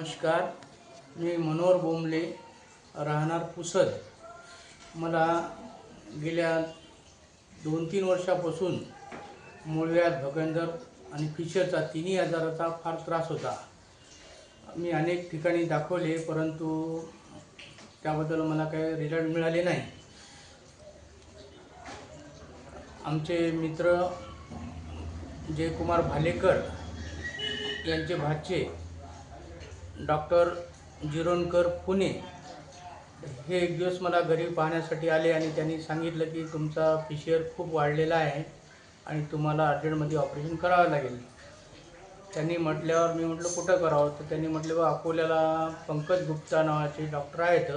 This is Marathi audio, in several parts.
नमस्कार मी मनोहर बोंबले राहणार पुसद. मला गेल्या दोन तीन वर्षापासून मुळव्यात भगंदर आणि फिशरचा तिन्ही आजाराचा फार त्रास होता. मी अनेक ठिकाणी दाखवले परंतु त्याबद्दल मला काही रिझल्ट मिळाले नाही. आमचे मित्र जयकुमार भालेकर यांचे भाचे डॉक्टर जिरोणकर पुणे हे एक दिवस मला घरी पाहण्यासाठी आले आणि त्यांनी सांगितलं की तुमचा फिशियर खूप वाढलेला आहे आणि तुम्हाला अर्जंटमध्ये ऑपरेशन करावं लागेल. त्यांनी म्हटल्यावर मी म्हटलं कुठं करावं? तर त्यांनी म्हटलं बा अकोल्याला पंकज गुप्ता नावाचे डॉक्टर आहेत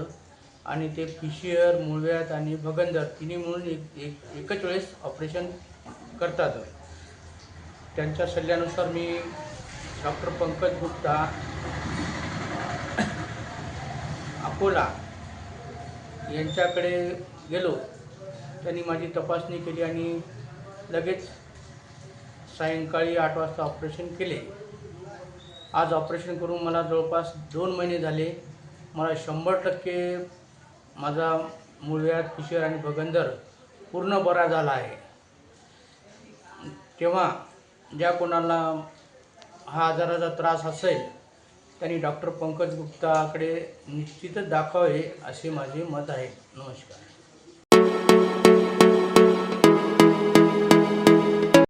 आणि ते फिशियर मुळव्यात आणि भगंदर तिन्ही म्हणून एक एक एकच वेळेस ऑपरेशन करतात. त्यांच्या सल्ल्यानुसार मी डॉक्टर पंकज गुप्ता अकोला यांच्याकडे गेलो त्यांनी माझी तपासणी केली आणि लगेच सायंकाळी आठ वाजता ऑपरेशन केले. आज ऑपरेशन करून मला जवळपास दोन महिने झाले. मला शंभर टक्के माझा मुळव्याध किशोर आणि भगंदर पूर्ण बरा झाला आहे. तेव्हा ज्या कोणाला हा आजाराचा त्रास असेल त्यांनी डॉक्टर पंकज गुप्ताकडे निश्चितच दाखवावे असे माझे मत आहे. नमस्कार.